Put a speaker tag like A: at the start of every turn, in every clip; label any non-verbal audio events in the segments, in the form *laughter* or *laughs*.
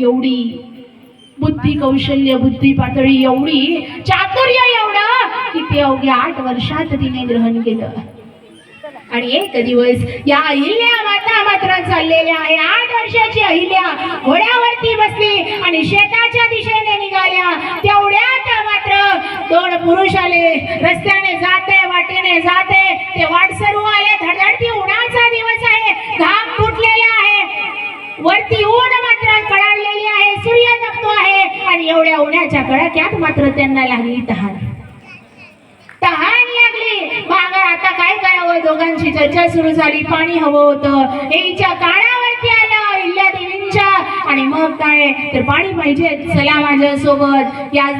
A: एवढी बुद्धी कौशल्य बुद्धी पातळी एवढी चातुर्य एवढं की ते अवघ्या आठ वर्षात तिने ग्रहण केलं. आणि एक दिवस या अहिल्या माता मात्र चाललेल्या आहे. आठ वर्षाची अहिल्या घोड्यावरती बसली आणि शेताच्या दिशेने निघाल्या. तेवढ्यात मात्र दोन पुरुष आले. रस्त्याने जाते वाटेने जाते. ते वाटसरू आले. धडधडती उन्हाचा दिवस आहे. घाम फुटलेला आहे. वरती ऊन मात्र कडाडलेली आहे सूर्य तपतो आहे आणि एवढ्या उन्हाच्या कडाक्यात मात्र त्यांना लागली तहान. तहान लागली. माग आता काय करावं? दोघांची चर्चा सुरू झाली. पाणी हवं होतं. हिच्या कानावरती आलं इल्ल्या देवींच्या. आणि मग काय? तर पाणी पाहिजे चला माझ्या सोबत या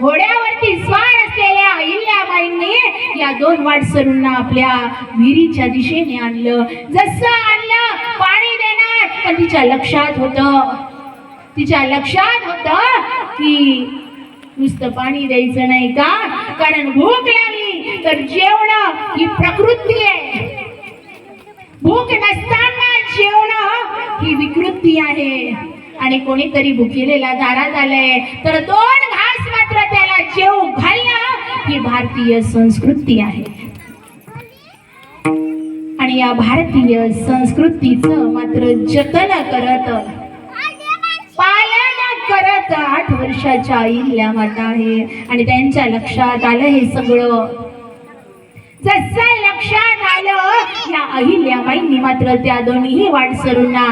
A: घोड्यावरती स्वार असलेल्या अहिल्याबाईंनी या दोन वाटसरूंना आपल्या विहिरीच्या दिशेने आणलं. जसं आणलं देणार तिच्या लक्षात होतं. तिच्या लक्षात होतं की नुसतं पाणी द्यायचं नाही का? कारण भूक लागली. तर जेवण ही प्रकृती आहे. भूक नसताना जेवण ही विकृती आहे. आणि कोणीतरी भुकेलेला दारात आलाय. तर दोन घास मात्र त्याला जेव घालणं ही भारतीय संस्कृती आहे. आणि या भारतीय संस्कृतीचं मात्र जतन करत पालन करत आठ वर्षाच्या आईल्या माता आहे. आणि त्यांच्या लक्षात आलं हे सगळं. जसं लक्षात आलं या अहिल्याबाईंनी मात्र त्या दोन्ही वाटसरूंना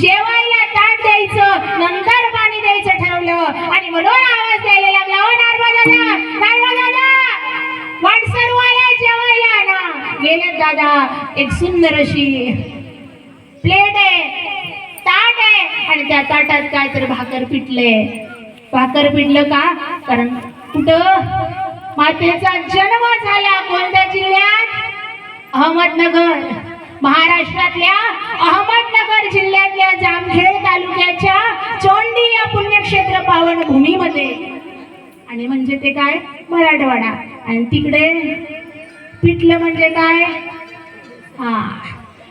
A: जेवायला ताट द्यायचं नंतर पाणी द्यायचं ठरवलं. आणि म्हणून आवाज द्यायला लागला ओ नारवा दादा नारवा दादा वाटसरू आले ना दादा एक सुंदर अशी प्लेट आहे. ताट आहे. आणि त्या ताटात काय तर भाकर पिटले भाकर पिटलं का? कारण कुठं? मातेचा जन्म झाला कोणत्या जिल्ह्यात. अहमदनगर महाराष्ट्रातल्या अहमदनगर जिल्ह्यातल्या जामखेड तालुक्याच्या चोंडी या पुण्यक्षेत्र पावनभूमीमध्ये. आणि म्हणजे ते काय? मराठवाडा. आणि तिकडे पिठलं म्हणजे काय? हा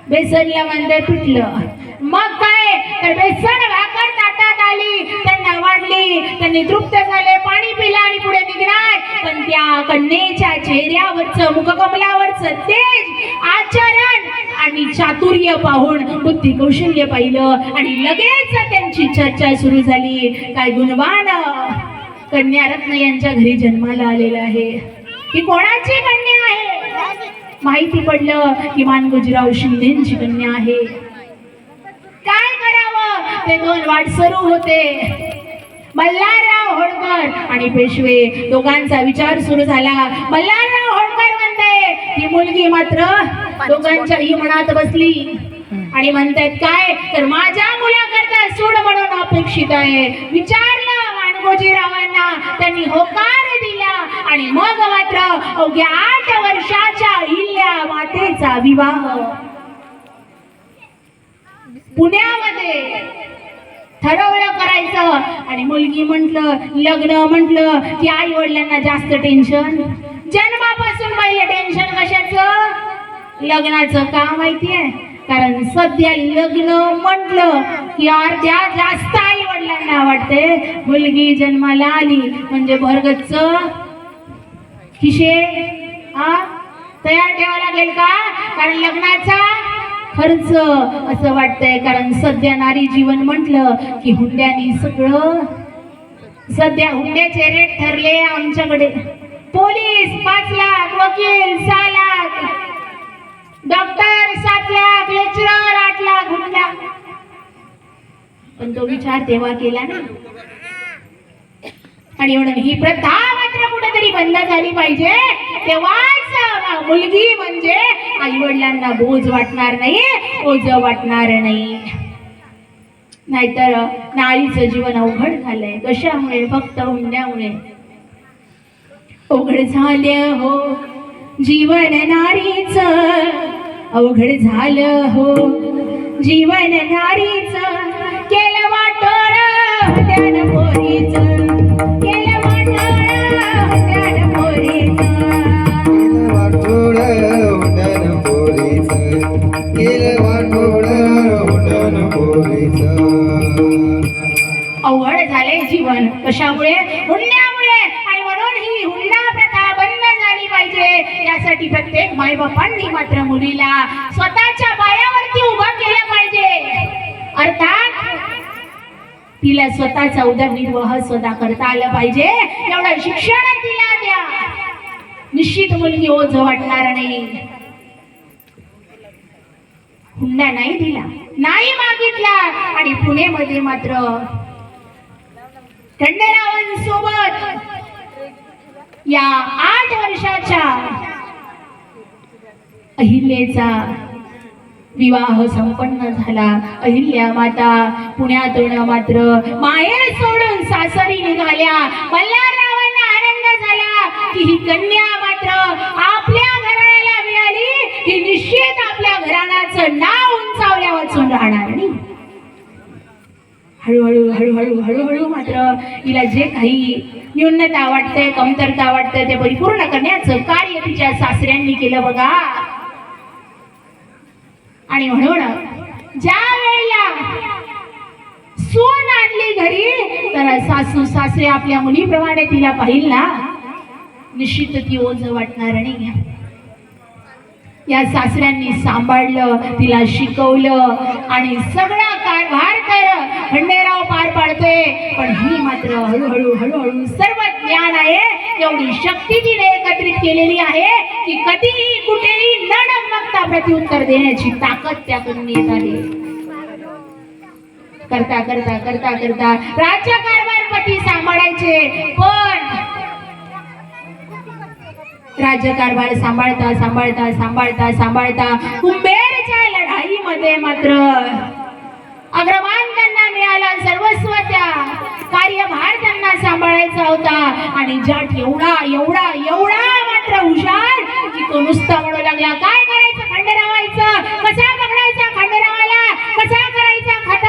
A: बेसनला म्हणते पिठलं. मग काय? तर बेसन भाकर ताटात आली. त्यांना वाढली. त्यांनी तृप्त झाले. पाणी पिलं आणि पुढे निघणार. पण त्या कन्येच्या चेहऱ्यावरचं मुखकमलावरचं तेज आचरण आणि चातुर्य पाहून बुद्धी कौशल्य पाहिलं आणि लगेच त्यांची चर्चा सुरू झाली. काय गुणवान? कन्या रत्न यांच्या घरी जन्माला आलेला आहे. ही कोणाची कन्या? माहिती पडलं की मान गुजराव शिंदेची कन्या आहे. काय करावं? ते दोन वाटसरू होते. मल्हारराव होळकर आणि पेशवे दोघांचा विचार सुरू झाला. मल्हारराव होळकर म्हणते ही मुलगी मात्र दोघांच्याही मनात बसली. आणि म्हणतायत काय? तर माझ्या मुलाकरता सूड म्हणून अपेक्षित आहे. विचारलं मानगोजीरावांना त्यांनी होकार दिला आणि मग मात्र अवघ्या आठ वर्षाच्या इल्ल्या मातेचा विवाह. पुण्यामध्ये ठरवलं करायचं आणि मुलगी म्हटलं लग्न म्हटलं की आई वडिलांना जास्त टेन्शन जन्मापासून पहिले टेन्शन कशाचं? लग्नाचं का माहितीये? कारण सध्या लग्न म्हटलं की अर्ध्या जास्त आई वडिलांना वाटते मुलगी जन्माला आली म्हणजे भरगच्च खिशे हा तयार ठेवा लागेल का? कारण लग्नाचा खर्च असं वाटतंय. कारण सध्या नारी जीवन म्हटलं की हुंड्यानी सगळं सध्या हुंड्याचे रेट ठरले आमच्याकडे. पोलीस पाच लाख वकील सहा लाख. डॉक्टर सात लाख लेक्चरर आठ लाख पण तो विचार तेव्हा केला ना. आणि म्हणून ही प्रथा मात्र कुठेतरी बंद झाली पाहिजे. तेव्हाच मुलगी म्हणजे आई वडिलांना बोज वाटणार नाही ओझ वाटणार नाही. नाहीतर नाळीचं जीवन अवघड झालंय. कशामुळे? फक्त हुंड्यामुळे. अवघड झाले हो. जीवन नारीचं अवघड झालं हो. जीवन नारीच केलं वाटोळ त्यानं पोरीच. केलं वाटोळ पोरीच.
B: वाटोळ केलं वाटोळ
A: अवघड झाले जीवन. कशामुळे? पाहिजे यासाठी प्रत्येक माईबापांनी मात्र मुलीला स्वतःच्या पायावरती उभं केलं पाहिजे. अर्थात तिला स्वतःचा उदरनिर्वाह स्वतः करता आलं पाहिजे. एवढं शिक्षण तिला द्या. निश्चित मुलगी ओझ वाटणार नाही. हुंडा नाही दिला. नाही मागितला. आणि पुणे मध्ये मात्र खंडेरावांसोबत या आठ वर्षाच्या अहिल्याचा विवाह संपन्न झाला. अहिल्या माता पुण्यातून मात्र माहेर सोडून सासरी निघाल्या. मल्हाररावांना आनंद झाला की ही कन्या मात्र आपल्या घराण्याला मिळाली. ही निश्चित आपल्या घराण्याचं नाव उंचावल्या वाचून राहणार नाही. हळूहळू हळूहळू हळूहळू मात्र हिला जे काही न्यूनता वाटतंय कमतरता वाटतंय ते परिपूर्ण करण्याचं कार्य तिच्या सासऱ्यांनी केलं बघा. आणि म्हणून ज्या वेळेला सून आणली घरी तर सासू सासरे आपल्या मुलीप्रमाणे तिला पाहिल ना निश्चित ती ओझ वाटणार नाही या सासऱ्यांनी सांभाळलं तिला शिकवलं आणि सगळा कारभार तर खंडेराव पार पाडतोय पण ही मात्र हळूहळू हळूहळू सर्व ज्ञान आहे. एवढी शक्ती तिने एकत्रित केलेली आहे की कधीही कुठेही न डगमगता प्रत्युत्तर देण्याची ताकद त्यातून येत आहे. करता करता करता करता राज्य कारभार पती सांभाळायचे पण राज्यकारभार सांभाळता सांभाळता सांभाळता सांभाळता कुंभेरच्या लढाईमध्ये मात्र अग्रमान त्यांना मिळाला सर्वस्व त्या. कार्यभार त्यांना सांभाळायचा होता. आणि जट एवढा एवढा एवढा मात्र हुशार की तो नुसता म्हणू लागला काय करायचं खंडरावायचं? कसा पकडायचा खंडरावाला? कसा करायचा खत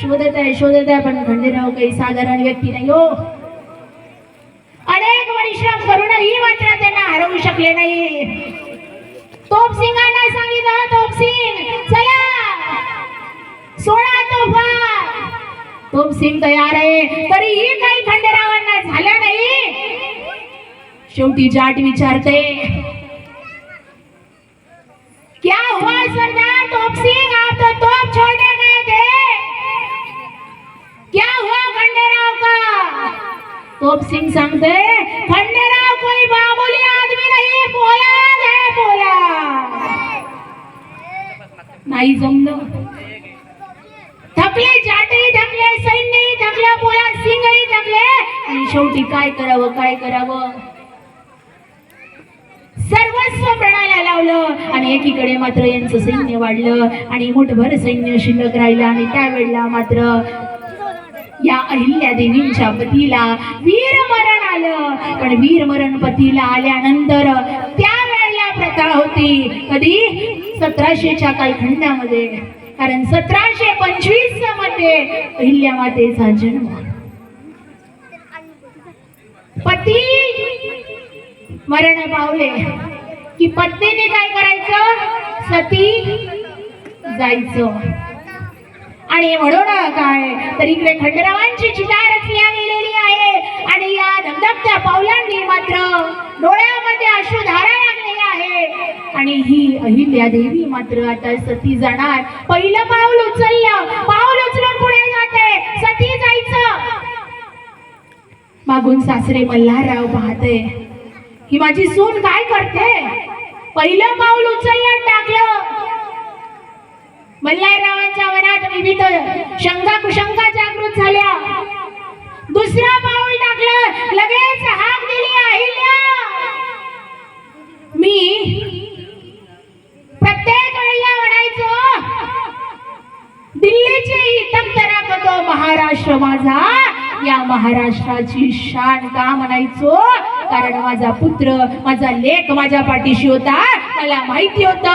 A: शोधत आहे शोधत आहे पण खंडेराव काही साधारण व्यक्ती नाही हो. तोपसिंग तयार आहे. तरीही काही खंडेरावांना झालं नाही. शेवटी जाट विचारते क्या हुआ सरदार तोपसिंग आप तो तोप छोड़ने गए थे. क्या हुआ खंडेराव का? तोप सिंह सांगते खंडेराव कोई मामूली आदमी नहीं पोलाद है पोलाद. *laughs* नाही जमलं. थकले जाटही थकले सैन्यही थकलं पोलाद सिंगही थकले आणि शेवटी काय करावं काय करावं? सर्वस्व प्रणाला लावलं आणि एकीकडे मात्र यांचं सैन्य वाढलं आणि मोठभर सैन्य शिल्लक राहिलं आणि त्यावेळेला मात्र या अहिल्या देवींच्या पतीला वीरमरण आलं. पण वीरमरण पतीला आल्यानंतर त्यावेळेला प्रथा होती. कधी? सतराशेच्या कालखंडामध्ये. कारण सतराशे पंचवीसमध्ये अहिल्या मातेचा जन्म. पती मरण पावले. की पत्नीने काय करायचं? सती जायचं. आणि म्हणून काय? तर इकडे खंडरावांची चिता रचल्या गेलेली आहे. आणि या धबधबत्या पावलांनी मात्र डोळ्यामध्ये अश्रू लागलेली आणि ही अहिल्या देवी मात्र आता सती जाणार. पहिलं पाऊल उचललं. पाऊल उचलून पुढे जाते. सती जायचं. मागून सासरे मल्हारराव पाहते. ही माझी सून काय करते? पहिलं पाऊल उचललं टाकलं. मल्हाररावांच्या मनात विविध शंका कुशंका जागृत झाल्या. दुसरं पाऊल टाकलं. लगेच या महाराष्ट्राची शान का म्हणायचो? कारण माझा पुत्र माझा लेख माझ्या पाठीशी होता. मला माहिती होत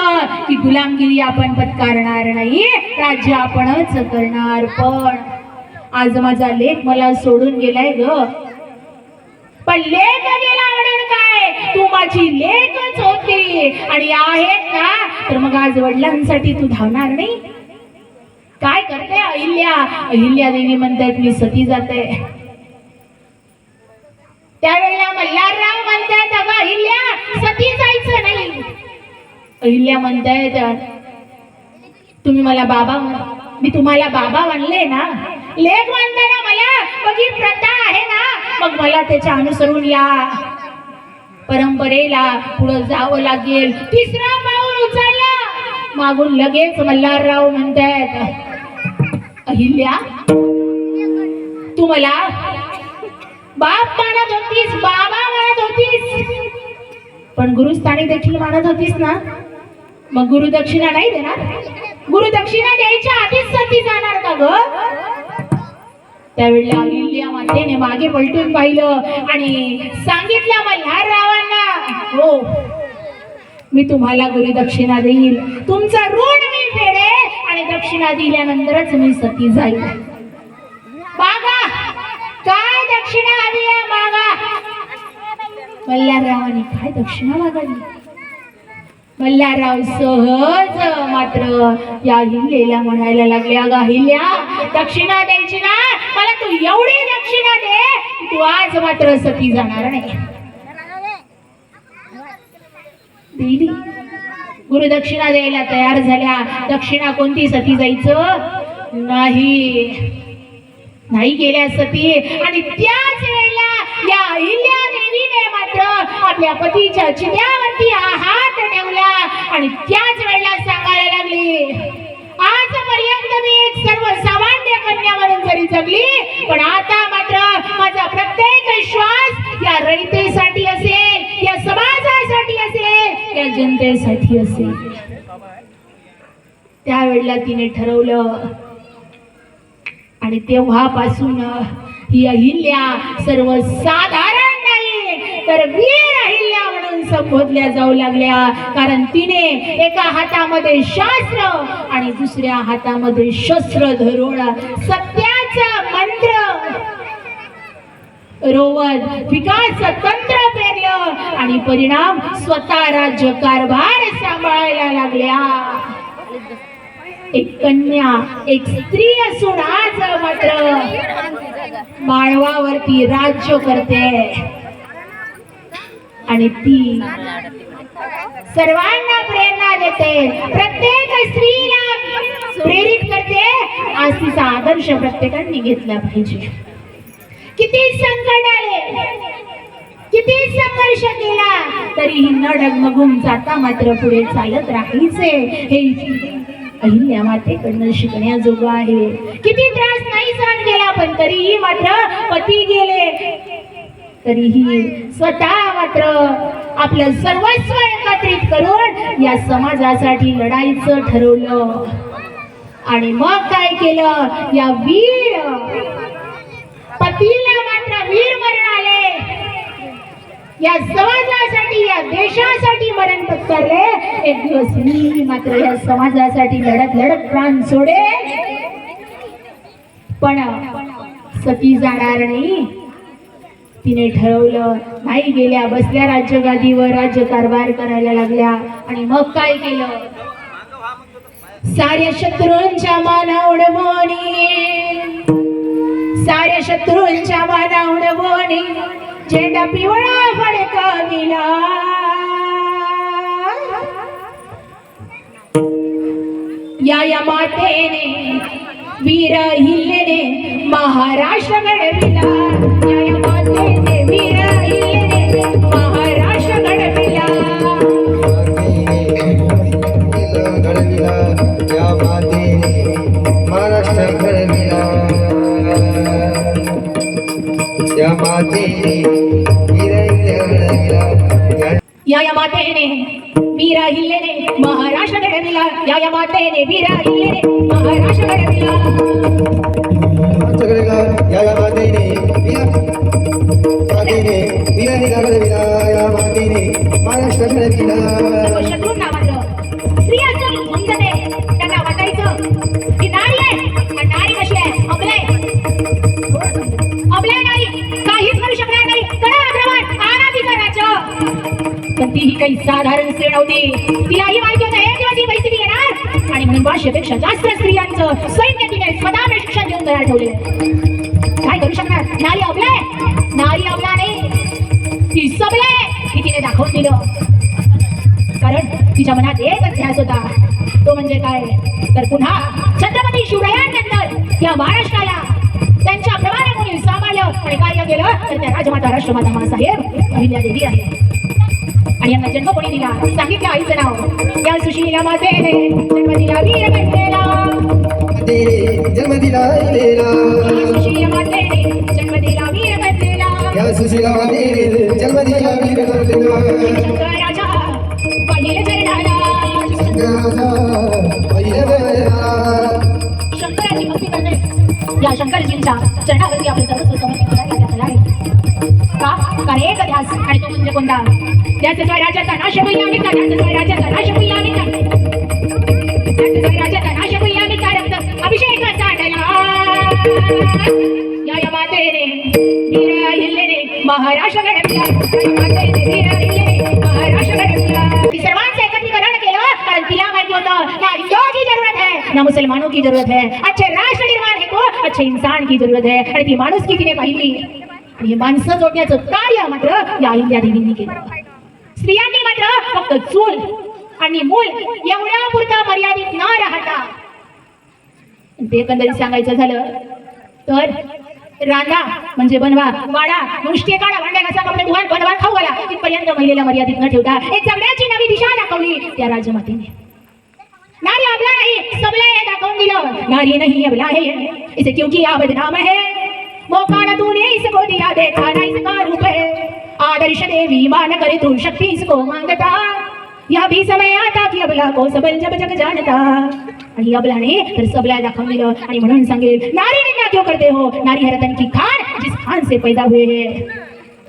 A: की गुलामगिरी आपण पत्कारणार नाही राज्य आपणच करणार. पण आज माझा लेख मला सोडून गेलाय ग. पण लेख गेला म्हणून काय? तू माझी लेखच होती. आणि आहेत ना? तर मग आज वडिलांसाठी तू धावणार नाही? काय अहिल्या अहिल्या देवी म्हणतायत मी सती जाते. त्यावेळेला मल्हारराव म्हणतायत अगं अहिल्या सती जायचं नाही. अहिल्या म्हणतायत तुम्ही मला बाबा मी तुम्हाला बाबा म्हणले ना लेख म्हणताय ना मला मग ही प्रथा आहे ना मग मला त्याच्या अनुसरून या. परंपरेला पुढे जावं लागेल. तिसरा पाऊल उचलला. मागून लगेच मल्हारराव म्हणतायत अहिल्या तू मला बाप मानत होतीस बाबा मानत होतीस. पण गुरुस्थानी देखील मानत होतीस ना? मग गुरुदक्षिणा नाही देणार? गुरु दक्षिणा द्यायच्या आधीच सती जाणार का ग? त्यावेळेला अहिल्या मातेने मागे पलटून पाहिलं आणि सांगितलं मल्हाररावांना हो. मी तुम्हाला गुरुदक्षिणा देईल. तुमचा ऋण मी फेडे आणि दक्षिणा दिल्यानंतरच मी सती जाईल मागा. काय दक्षिणा हवी आहे? मागा. मल्हाररावांनी काय दक्षिणा मागावी? मल्हारराव सहज मात्र या हिल्लेला म्हणायला लागले अगं हिल्या दक्षिणा द्यायची ना. मला तू एवढी दक्षिणा दे तू आज मात्र सती जाणार नाही. दिली गुरुदक्षिणा द्यायला तयार झाल्या. दक्षिणा कोणती सती जायचं? नाही. नाही गेल्या सती. आणि त्याच वेळेला या अहिल्या देवीने मात्र आपल्या पतीच्या चिन्यावरती हा हात ठेवला. आणि त्याच वेळेला सांगायला लागली आजपर्यंत मी एक सर्वसामान्य कन्या म्हणून जरी जगली पण आता मात्र माझा प्रत्येक श्वास या रयतेसाठी असेल या समाजासाठी असेल या जनतेसाठी असेल त्यावेळेला तिने ठरवलं आणि तेव्हापासून ही अहिल्या सर्वसाधारण नाही तर वीर अहिल्या म्हणून संबोधल्या जाऊ लागल्या. कारण तिने एका हातामध्ये शास्त्र आणि दुसऱ्या हातामध्ये शस्त्र धरून सत्याचा रोवत विकास तंत्र पेरलं आणि परिणाम स्वतः राज्य कारभार सांभाळायला लागल्या. एक कन्या एक स्त्री असून आज मात्र माळवावरती राज्य करते. आणि ती सर्वांना प्रेरणा देते. प्रत्येक स्त्रीला प्रेरित करते. आज तिचा आदर्श प्रत्येकाने घेतला पाहिजे. किती संकट आले. किती संघर्ष केला. तरीही न डगमगून जाता मात्र पुढे चालत राहायचे. हे अहिल्या मातेकडनं शिकण्याजोगं आहे. किती त्रास नाही सहन केला पण तरीही मात्र पती गेले. तरीही स्वतः मात्र आपलं सर्वस्व एकत्रित करून या समाजासाठी लढायचं ठरवलं. आणि मग काय केलं? या वीर पतीला मात्र वीर मरण आले. या समाजासाठी या देशासाठी मरण पत्करले. एक दिवस मी मात्र या समाजासाठी लढत लढत प्राण सोडे. पण सती जाणार नाही तिने ठरवलं नाही गेल्या बसल्या राज्यगादीवर राज्य कारभार करायला लागल्या. आणि मग काय केलं? सारे शत्रूंच्या मानावड मोनी. सारे शत्रूंच्या मानावड मोनी झेंडा पिवळा फडकाविला या या मातेने वीर हिल्लेने महाराष्ट्र घडविला या या मातेने वीर हिल्लेने महाराष्ट्र घडविला
B: घडविला या मातेने या या
A: मातेने वीरा हिल्लेने महाराष्ट्र घडविला. या या मातेने हिल्लेने महाराष्ट्र घडविला.
B: महाराष्ट्र घडविला या या मातेने घडविला या महाराष्ट्र घडविला.
A: ती ही काही साधारण स्त्री नव्हती. तिलाही माहिती होतं एक दिवस ही मैत्री येणार आणि म्हणून पाचशेपेक्षा जास्त स्त्रियांचं सैन्य तिने स्वतः प्रशिक्षण घेऊन तयार ठेवले. काय करू शकणार? नारी अबले. नारी अबला नाही ती सबले हे तिने दाखवून दिलं. कारण तिच्या मनात एकच ध्यास होता. तो म्हणजे काय? तर पुन्हा छत्रपती शिवरायांनंतर त्या महाराष्ट्राला त्यांच्या प्रमाणे कोणी सांभाळलं आणि कार्य केलं तर त्या राजमाता राष्ट्रमाता मासाहेब अहिल्या देवी आहे आणि यांना जन्म कोणी दिला? सांगितलं आईचं नाव. या सुशीला मातेने जन्म दिला वीर
B: मातेने जन्म दिला
A: सुशीला मातेने जन्म दिला वीर कन्येला
B: या सुशीला मातेने जन्म दिला
A: पहिल्या चरणाला
B: शंकराचा
A: भक्ती करणे. या शंकरजींच्या चरणावरती आपले सर्वस्व समर्पित करायला आहे का? कारण एक ध्यास आणि तो म्हणजे कोणता त्याच स्वराज्याचा नाश होईल आणि त्याच स्वराज्याचा नाश त्याच स्वराज्याचा नाश रक्त अभिषेक साठला या या मातेने महाराष्ट्र महाराष्ट्र सर्वांचं एकत्रीकरण केलं कारण तिला माहिती होतं ना की जरूरत है ना मुसलमानों की जरूरत है अच्छे राष्ट्र निर्माण है को अच्छे इंसान की जरूरत है आणि ती माणूस की तिने पाहिली? आणि हे माणसं जोडण्याचं कार्य मात्र या अहिल्या देवींनी केलं. स्त्रियांनी मात्र फक्त चूल आणि मूल एवढ्या पुरता मर्यादित न राहता. ते एकंदरीत सांगायचं झालं तर रांधा म्हणजे बनवा वाडा नुसते काढा भांड्या घासा कपडे धुवा बनवा खाऊ घाला. इथपर्यंत महिलेला मर्यादित न ठेवता एक सगळ्याची नवी दिशा दाखवली त्या राजमातेने. नारी अबला नाही सबला हे दाखवून दिलं. नारी नाही अबला है. इसे क्योंकि या बदनाम है? मौका न तूने इसको दिया देखा ना इसका रूप है. आदर्श देवी मान करे तू शक्ति इसको मांगता या भी समय आता की अबला को सबल जब जग जानता. आणि अबलाने तर सबला दाखवून दिलं आणि म्हणून सांगेल नारी निंदा क्यों करते हो? नारी हरतन की खान जिस खान से पैदा हुए है.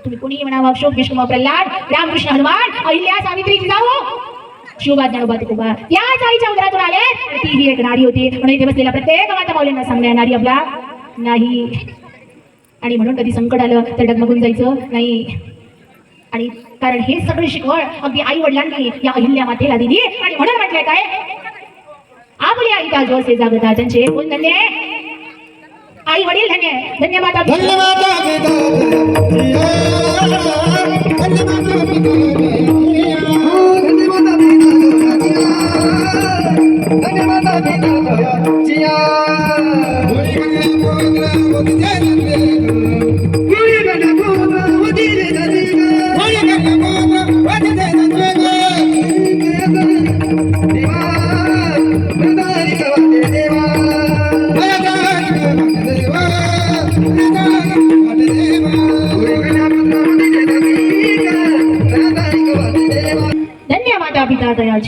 A: तुम्ही कुणी म्हणावं अशोक विष्णू प्रल्हाद रामकृष्ण हनुमान अहिल्या सावित्री जाऊ शिवबा ज्ञानोबा तुकोबा या आईच्या उदरातून आले. ती ही एक नारी होती. म्हणून इथे बसलेल्या प्रत्येक माता माऊलींना सांगण्या नारी आपला नाही. आणि म्हणून कधी संकट आलं तर डगमगून जायचं? नाही. आणि कारण हे सगळी शिकवण अगदी आई वडिलांनी या अहिल्या मातेला दिली आणि म्हणून म्हटलंय काय? आपली आई का जो से जागता त्यांचे कोण धन्य आई वडील धन्य धन्य माता
B: धन्यवाद धन्यवाद.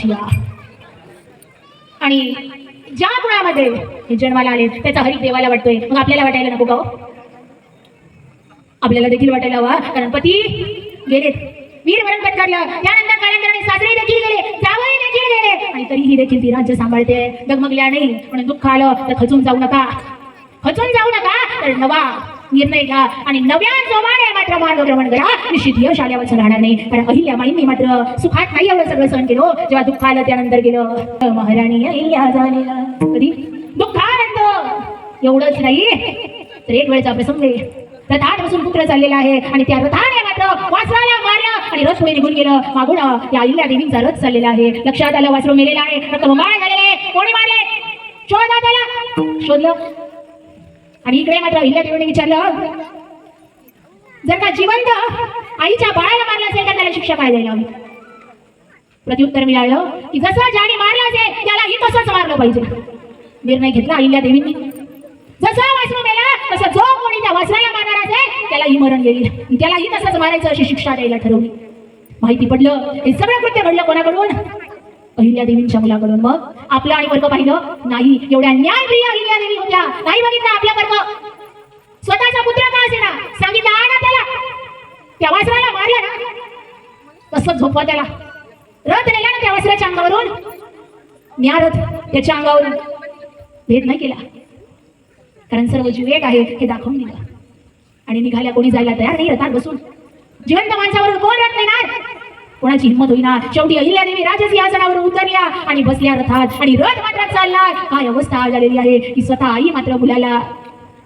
B: पिता
A: आणि ज्या गुणामध्ये हे जन्माला आले त्याचा हरी देवाला वाटतोय. मग आपल्याला वाटायला नको गाव हो? आपल्याला देखील वाटायला हवा कारण पती गेलेत. वीर मरण पत्करलं. त्यानंतर कालांतराने सासरे देखील गेले जावई देखील गेले. आणि तरीही देखील ती राज्य सांभाळते. डगमगल्या नाही. म्हणून दुःख आलं तर खचून जाऊ नका. खचून जाऊ नका तर नवा निर्णय घ्या आणि नव्या जोमाने मात्र मार्गक्रमण करा. निश्चित यश आल्यावर राहणार नाही. कारण अहिल्या माईंनी मात्र सुखात नाही एवढं सगळं सहन केलं. जेव्हा दुःख आलं त्यानंतर गेलं महाराणी अहिल्या झालेला. कधी? दुःखानंद! एवढंच नाही. तर एक वेळचा प्रसंग आहे. रथात बसून पुत्र चाललेला आहे आणि त्या रथाने मात्र वासराला मारलं आणि रथ पुढे निघून गेलं. मागून या अहिल्या देवींचा रथ चाललेला आहे. लक्षात आलं वासरू मेलेला आहे. रक्तबंबाळ झालेला आहे. कोणी मारले शोधा त्याला. शोधलं. आणि इकडे मात्र अहिल्या देवीने विचारलं जर का जिवंत आईच्या बाळाला मारलं असेल तर त्याला शिक्षा काय द्यायला हवी प्रत्युत्तर मिळालं की जसं ज्याने मारलं असेल त्यालाही तसंच मारलं पाहिजे. निर्णय घेतला अहिल्या देवींनी. जसा वासरू मेला तसं जो कोणी त्या वासराला मारणार असेल त्यालाही मरण येईल. त्यालाही तसंच मारायचं अशी शिक्षा द्यायला ठरवली. माहिती पडलं हे सगळं कृत्य घडलं कोणाकडून? अहिल्या देवींच्या मुलाकडून मग आपलं आणि वर्ग पाहिलं. नाही एवढ्या न्यायप्रिय अहिल्या देवी होत्या. नाही बघितलं आपला वर्ग. स्वतःचा पुत्र का असेना सांगितलं आणा त्याला. त्या वासराला मारलं ना. तसंच झोपवा त्याला. रथ नेला ना त्या वासराच्या अंगावरून. न्या रथ त्याच्या अंगावरून. भेद नाही केला. कारण सर्व जीव एक आहे हे दाखवून दिलं. आणि निघाल्या कोणी जायला तयार नाही रथात बसून. जिवंत माणसावर कोण रथ नेणार? कोणाची हिंमत होईना. शेवटी अहिल्यादेवी राजसिंहासनावर उतरल्या आणि बसल्या रथात. आणि रथ मात्र चालला काय अवस्था झालेली आहे की स्वतः आई मात्र मुलाला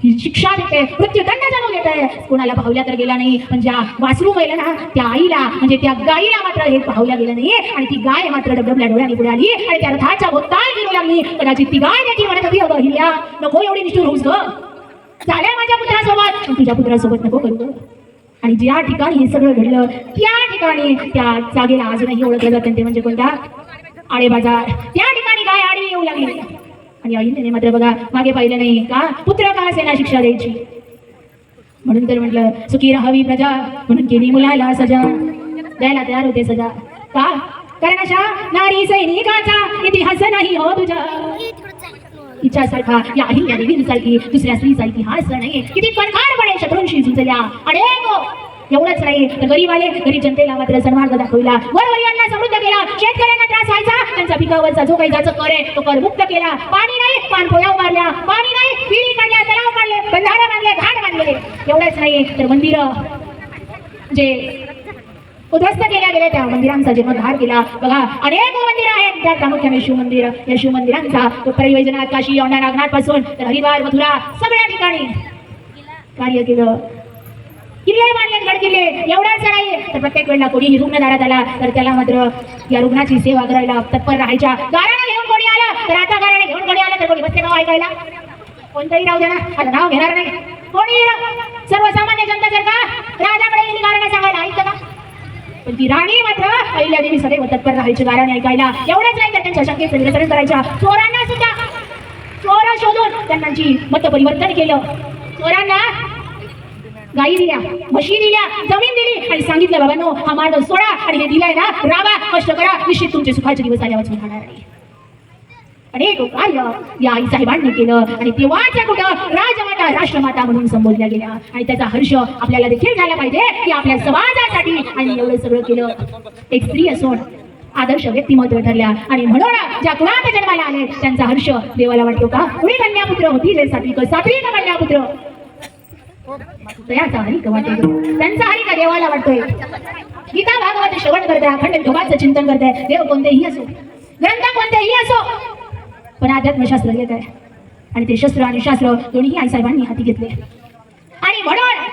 A: ही शिक्षा देते. मृत्यूदंड जाणून घेत. आहे कोणाला पाहल्या तर गेला नाही. पण ज्या वासरू गेलं ना त्या आईला म्हणजे त्या गाईला मात्र हे पाहुल्या गेलं नाही. आणि ती गाय मात्र डबडबल्या डोळ्याने पुढे आली. आणि त्या रथाच्या भोवताल गेली लागली. कदाचित ती गाय त्याची म्हणत होती अगं हिल्या नको एवढी निष्ठूर होऊस ग. झाल्या माझ्या पुत्रासोबत. तुझ्या पुत्रासोबत नको करू आणि ज्या ठिकाणी हे सगळं घडलं त्या ठिकाणी त्या जागेला अजूनही ओळखलं जातं. ते म्हणजे कोणता? आळे बाजार. त्या ठिकाणी काय आडवी येऊ लागली? आणि आईने मात्र बघा मागे पाहिलं नाही का? पुत्र का सेना शिक्षा द्यायची? म्हणून तर म्हटलं सुखी राहावी प्रजा म्हणून केली मुलाला सजा. द्यायला तयार होते सजा. का? कारण अशा नारी सैनिकाचा इतिहास नाही हो तुझा. हिच्यासारखा या अहिल्या देवींसारखी दुसऱ्या स्त्रीचा इतिहास नाही किती कणखारपणे शत्रूंशी झुंजल्या अनेक एवढंच नाही. तर गरीबाले गरीब जनतेला मात्र सन्मार्ग दाखविला. वरवरियांना समृद्ध केला. शेतकऱ्यांना त्रास व्हायचा. त्यांचा पिकावरचा जो काही जाचं कर आहे तो कर मुक्त केला. पाणी नाही पाण पोयाव मारल्या. पाणी नाही पिढी काढल्या तलाव काढले बंधारा बांधले घाट बांधले. एवढंच नाही तर मंदिर जे उद्ध्वस्त केल्या गेल्या त्या मंदिरांचा जीर्णोद्धार केला. बघा अनेक मंदिर आहेत. त्या प्रामुख्याने शिव मंदिर या शिव मंदिरांचा तो काशी औंढा नागनाथपासून तर हरिवार मथुरा सगळ्या ठिकाणी कार्य केलं. किल्ले बांधले गड किल्ले एवढाच नाही तर प्रत्येक वेळेला कोणीही रुग्ण दारात आला तर त्याला मात्र या रुग्णाची सेवा करायला तत्पर राहायच्या गाराने घेऊन कोणी आला? तर आता गाराने घेऊन कोणी आलं तर कोणी बसते नाव हो ऐकायला? कोणतंही राहू द्या ना आता नाव घेणार नाही. कोणी सर्वसामान्य जनता जर का राजाकडे कारण सांगायला ऐकतं का? पण ती राणी मात्र अहिल्यादेवी सदैव तत्पर राहायची गाराने ऐकायला एवढंच नाही तर त्यांच्या शंकेचं निरसन करायच्या. चोरांना सुद्धा चोर शोधून त्यांची मत परिवर्तन केलं. चोरांना गाई दिल्या म्हशी दिल्या जमीन दिली आणि सांगितलं बाबांनो हा मार्ग सोडा आणि हे दिलाय ना राबा कष्ट करा निश्चित तुमचे सुखाचे दिवस आल्यावर राहणार नाही अनेक कार्य या आई साहेबांनी केलं. आणि तेव्हा त्या कुठं राजमाता राष्ट्रमाता म्हणून संबोधल्या गेल्या. आणि त्याचा हर्ष आपल्याला देखील झाला पाहिजे की आपल्या समाजासाठी. आणि एवढं सगळं केलं. एक स्त्री असून आदर्श व्यक्तिमत्व ठरल्या. आणि म्हणून ज्या कुणात जन्माला आले त्यांचा हर्ष देवाला वाटतो का? कुणी कन्यापुत्र होती जे सात्विक सात्विक कन्यापुत्र. याचा हरिक वाटतो त्यांचा हरिक देवाला वाटतोय. गीता भागवत श्रवण करते अखंड ढोबाचं चिंतन करते. देव कोणतेही असो ग्रंथ कोणतेही असो पण अध्यात्मशास्त्र घेत आहे. आणि ते शस्त्र आणि शास्त्र दोन्ही आई साहेबांनी हाती घेतले. आणि म्हणून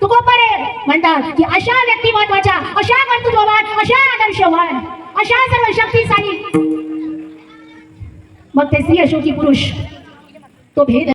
A: तुकोपरे म्हणतात की अशा व्यक्तिमत्वाच्या अशा कर्तृत्ववान अशा आदर्शवान अशा सर्व शक्तिशाली. मग ते स्त्री असो की पुरुष तो भेद